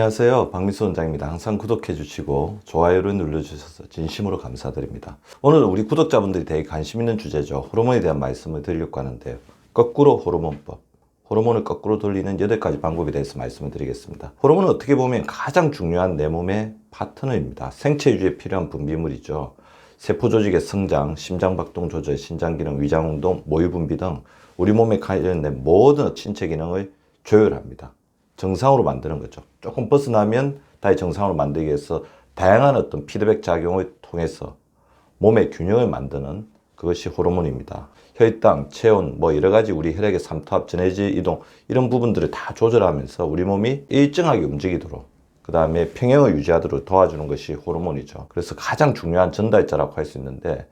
안녕하세요. 박미수 원장입니다. 항상 구독해 주시고 좋아요를 눌러주셔서 진심으로 감사드립니다. 오늘 우리 구독자분들이 되게 관심 있는 주제죠. 호르몬에 대한 말씀을 드리려고 하는데요. 거꾸로 호르몬법. 호르몬을 거꾸로 돌리는 8가지 방법에 대해서 말씀을 드리겠습니다. 호르몬은 어떻게 보면 가장 중요한 내 몸의 파트너입니다. 생체 유지에 필요한 분비물이죠. 세포 조직의 성장, 심장 박동 조절, 신장 기능, 위장 운동, 모유 분비 등 우리 몸에 관련된 모든 신체 기능을 조율합니다. 정상으로 만드는 거죠. 조금 벗어나면 다시 정상으로 만들기 위해서 다양한 어떤 피드백 작용을 통해서 몸의 균형을 만드는 그것이 호르몬입니다. 혈당, 체온, 뭐 여러 가지 우리 혈액의 삼투압, 전해질 이동 이런 부분들을 다 조절하면서 우리 몸이 일정하게 움직이도록 그 다음에 평형을 유지하도록 도와주는 것이 호르몬이죠. 그래서 가장 중요한 전달자라고 할 수 있는데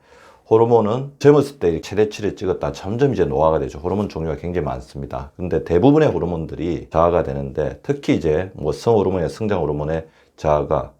호르몬은 젊었을 때 최대치를 찍었다 점점 이제 노화가 되죠. 호르몬 종류가 굉장히 많습니다. 근데 대부분의 호르몬들이 저하가 되는데 특히 이제 뭐 성호르몬의 성장 호르몬의 저하가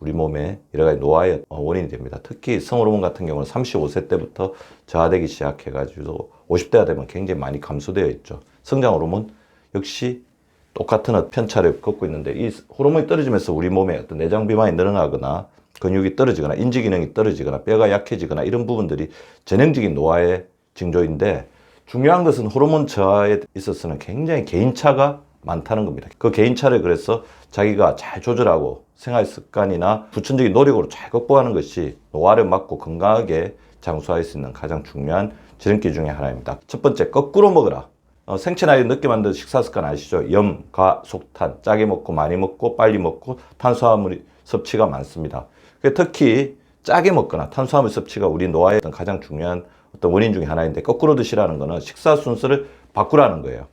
우리 몸에 여러 가지 노화의 원인이 됩니다. 특히 성호르몬 같은 경우는 35세 때부터 저하되기 시작해가지고 50대가 되면 굉장히 많이 감소되어 있죠. 성장 호르몬 역시 똑같은 편차를 걷고 있는데 이 호르몬이 떨어지면서 우리 몸에 어떤 내장 비만이 늘어나거나 근육이 떨어지거나 인지 기능이 떨어지거나 뼈가 약해지거나 이런 부분들이 전형적인 노화의 징조인데 중요한 것은 호르몬 저하에 있어서는 굉장히 개인차가 많다는 겁니다. 그 개인차를 그래서 자기가 잘 조절하고 생활 습관이나 부천적인 노력으로 잘 극복하는 것이 노화를 막고 건강하게 장수할 수 있는 가장 중요한 지름길 중에 하나입니다. 첫 번째, 거꾸로 먹어라. 어, 생체 나이 늦게 만든 식사 습관 아시죠? 염, 가, 속탄, 짜게 먹고 많이 먹고 빨리 먹고 탄수화물 섭취가 많습니다. 특히 짜게 먹거나 탄수화물 섭취가 우리 노화의 가장 중요한 어떤 원인 중에 하나인데 거꾸로 드시라는 거는 식사 순서를 바꾸라는 거예요.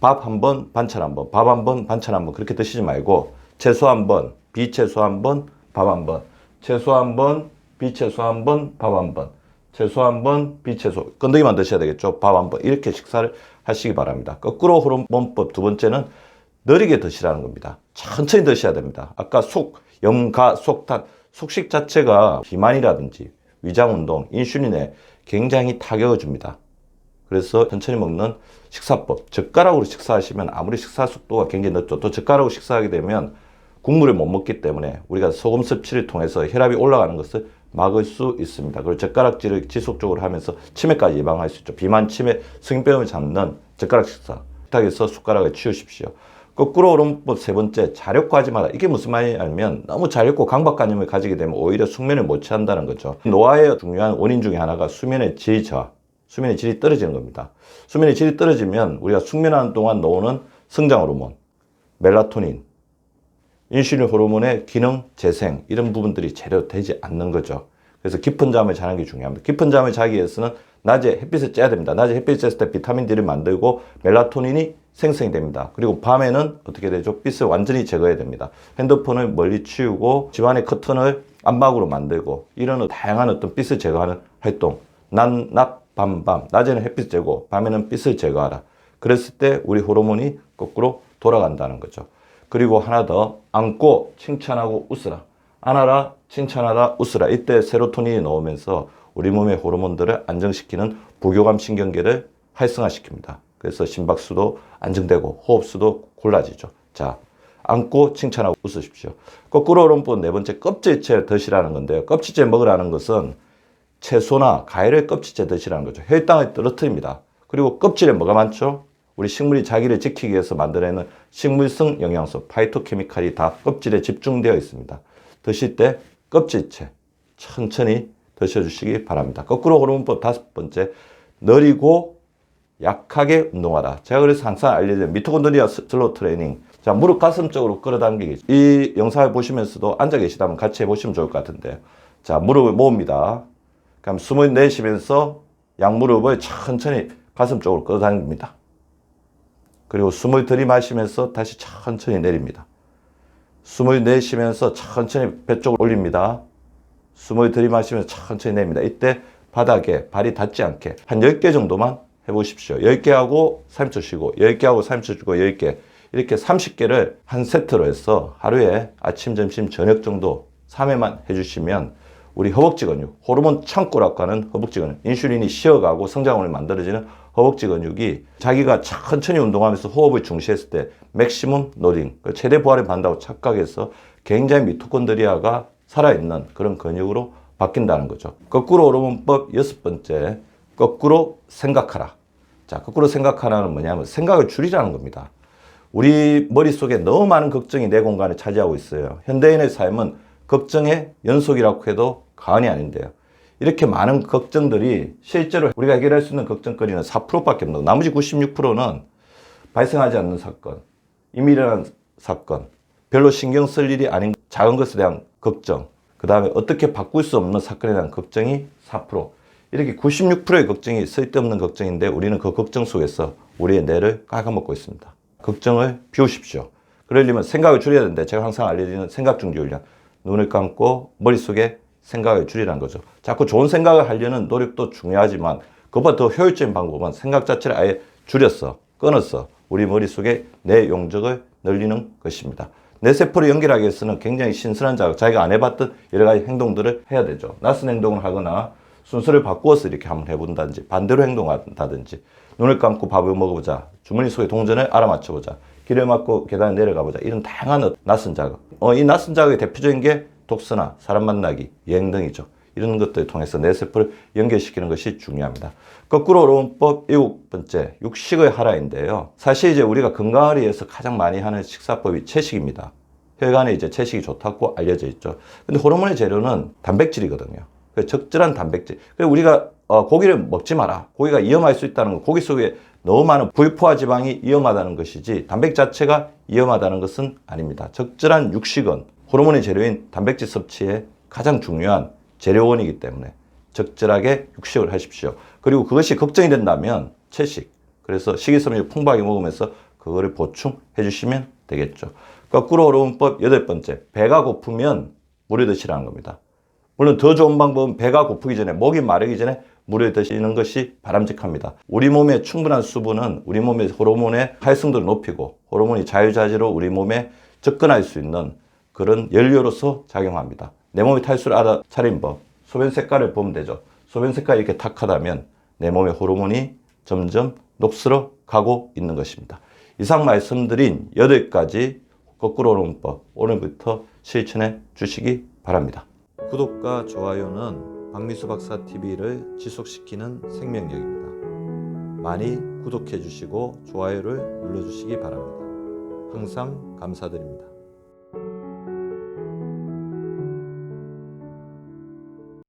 밥 한 번, 반찬 한 번, 밥 한 번, 반찬 한 번 그렇게 드시지 말고 채소 한 번, 비채소 한 번, 밥 한 번, 채소 한 번, 비채소 한 번, 밥 한 번, 채소 한 번, 비채소 건더기만 드셔야 되겠죠. 밥 한 번 이렇게 식사를 하시기 바랍니다. 거꾸로 호르몬법 두 번째는 느리게 드시라는 겁니다. 천천히 드셔야 됩니다. 아까 속, 염가, 속탄, 속식 자체가 비만이라든지 위장 운동, 인슐린에 굉장히 타격을 줍니다. 그래서 천천히 먹는 식사법. 젓가락으로 식사하시면 아무리 식사 속도가 굉장히 늦죠. 또 젓가락으로 식사하게 되면 국물을 못 먹기 때문에 우리가 소금 섭취를 통해서 혈압이 올라가는 것을 막을 수 있습니다. 그리고 젓가락질을 지속적으로 하면서 치매까지 예방할 수 있죠. 비만, 치매, 성인병을 잡는 젓가락 식사. 부탁해서 숟가락을 치우십시오. 거꾸로 오른법 세 번째, 자력화하지 마라. 이게 무슨 말이냐면 너무 자력고 강박관념을 가지게 되면 오히려 숙면을 못 취한다는 거죠. 노화의 중요한 원인 중에 하나가 수면의 질 저하, 수면의 질이 떨어지는 겁니다. 수면의 질이 떨어지면 우리가 숙면하는 동안 나오는 성장 호르몬, 멜라토닌, 인슐린 호르몬의 기능 재생 이런 부분들이 제대로 되지 않는 거죠. 그래서 깊은 잠을 자는 게 중요합니다. 깊은 잠을 자기 위해서는 낮에 햇빛을 쬐야 됩니다. 낮에 햇빛을 쬐을 때 비타민 D를 만들고 멜라토닌이 생성이 됩니다. 그리고 밤에는 어떻게 되죠? 빛을 완전히 제거해야 됩니다. 핸드폰을 멀리 치우고 집안의 커튼을 안막으로 만들고 이런 다양한 어떤 빛을 제거하는 활동. 난, 낮, 밤, 밤. 낮에는 햇빛 쬐고 밤에는 빛을 제거하라. 그랬을 때 우리 호르몬이 거꾸로 돌아간다는 거죠. 그리고 하나 더 안고 칭찬하고 웃으라. 안아라 칭찬하라 웃으라. 이때 세로토닌이 나오면서 우리 몸의 호르몬들을 안정시키는 부교감 신경계를 활성화시킵니다. 그래서 심박수도 안정되고 호흡수도 골라지죠. 자, 안고 칭찬하고 웃으십시오. 거꾸로 오른쪽 네 번째 껍질째 드시라는 건데요. 껍질째 먹으라는 것은 채소나 과일을 껍질째 드시라는 거죠. 혈당을 떨어뜨립니다. 그리고 껍질에 뭐가 많죠? 우리 식물이 자기를 지키기 위해서 만들어내는 식물성 영양소, 파이토케미칼이 다 껍질에 집중되어 있습니다. 드실 때 껍질째 천천히 드셔주시기 바랍니다. 거꾸로 호르몬법 다섯 번째, 느리고 약하게 운동하라. 제가 그래서 항상 알려드린 미토콘드리아 슬로우 트레이닝. 자, 무릎 가슴 쪽으로 끌어당기기. 이 영상을 보시면서도 앉아 계시다면 같이 해보시면 좋을 것 같은데. 자, 무릎을 모읍니다. 그럼 숨을 내쉬면서 양무릎을 천천히 가슴 쪽으로 끌어당깁니다. 그리고 숨을 들이마시면서 다시 천천히 내립니다. 숨을 내쉬면서 천천히 배 쪽을 올립니다. 숨을 들이마시면서 천천히 냅니다. 이때 바닥에 발이 닿지 않게 한 10개 정도만 해보십시오. 10개 하고 3초 쉬고 10개 하고 3초 쉬고 10개 이렇게 30개를 한 세트로 해서 하루에 아침, 점심, 저녁 정도 3회만 해주시면 우리 허벅지 근육, 호르몬 창고라고 하는 허벅지 근육, 인슐린이 쉬어가고 성장을 만들어지는 허벅지 근육이 자기가 천천히 운동하면서 호흡을 중시했을 때 맥시멈 노딩, 그 최대 부하를 받는다고 착각해서 굉장히 미토콘드리아가 살아있는 그런 근육으로 바뀐다는 거죠. 거꾸로 호르몬법 여섯 번째, 거꾸로 생각하라. 자, 거꾸로 생각하라는 뭐냐면 생각을 줄이라는 겁니다. 우리 머릿속에 너무 많은 걱정이 내 공간을 차지하고 있어요. 현대인의 삶은 걱정의 연속이라고 해도 과언이 아닌데요. 이렇게 많은 걱정들이 실제로 우리가 해결할 수 있는 걱정거리는 4%밖에 없는 나머지 96%는 발생하지 않는 사건, 이미 일어난 사건, 별로 신경 쓸 일이 아닌 작은 것에 대한 걱정, 그 다음에 어떻게 바꿀 수 없는 사건에 대한 걱정이 4%. 이렇게 96%의 걱정이 쓸데없는 걱정인데 우리는 그 걱정 속에서 우리의 뇌를 갉아먹고 있습니다. 걱정을 비우십시오. 그러려면 생각을 줄여야 되는데 제가 항상 알려드리는 생각 중지 훈련. 눈을 감고 머릿속에 생각을 줄이라는 거죠. 자꾸 좋은 생각을 하려는 노력도 중요하지만 그보다 더 효율적인 방법은 생각 자체를 아예 줄였어, 끊었어. 우리 머릿속에 내 용적을 늘리는 것입니다. 내 세포를 연결하기 위해서는 굉장히 신선한 자극, 자기가 안 해봤던 여러 가지 행동들을 해야 되죠. 낯선 행동을 하거나 순서를 바꾸어서 이렇게 한번 해본다든지 반대로 행동한다든지 눈을 감고 밥을 먹어보자 주머니 속의 동전을 알아맞혀보자 길을 막고 계단을 내려가보자 이런 다양한 낯선 자극 어, 이 낯선 자극의 대표적인 게 독서나 사람 만나기 여행 등이죠 이런 것들을 통해서 내 세포를 연결시키는 것이 중요합니다 거꾸로 어려운법 일곱 번째 육식의 하라인데요 사실 이제 우리가 건강을 위해서 가장 많이 하는 식사법이 채식입니다 혈관에 이제 채식이 좋다고 알려져 있죠 근데 호르몬의 재료는 단백질이거든요 그 적절한 단백질. 그리고 우리가 어, 고기를 먹지 마라. 고기가 위험할 수 있다는 거. 고기 속에 너무 많은 불포화 지방이 위험하다는 것이지 단백 자체가 위험하다는 것은 아닙니다. 적절한 육식은 호르몬의 재료인 단백질 섭취에 가장 중요한 재료원이기 때문에 적절하게 육식을 하십시오. 그리고 그것이 걱정이 된다면 채식. 그래서 식이섬유 풍부하게 먹으면서 그거를 보충해 주시면 되겠죠. 거꾸로 호르몬법 여덟 번째. 배가 고프면 물을 드시라는 겁니다. 물론 더 좋은 방법은 배가 고프기 전에 목이 마르기 전에 물을 드시는 것이 바람직합니다. 우리 몸에 충분한 수분은 우리 몸의 호르몬의 활성도를 높이고 호르몬이 자유자재로 우리 몸에 접근할 수 있는 그런 연료로서 작용합니다. 내 몸의 탈수를 알아차린 법, 소변 색깔을 보면 되죠. 소변 색깔이 이렇게 탁하다면 내 몸의 호르몬이 점점 녹슬어 가고 있는 것입니다. 이상 말씀드린 8가지 거꾸로 호르몬법 오늘부터 실천해 주시기 바랍니다. 구독과 좋아요는 박미수 박사 TV를 지속시키는 생명력입니다. 많이 구독해 주시고 좋아요를 눌러 주시기 바랍니다. 항상 감사드립니다.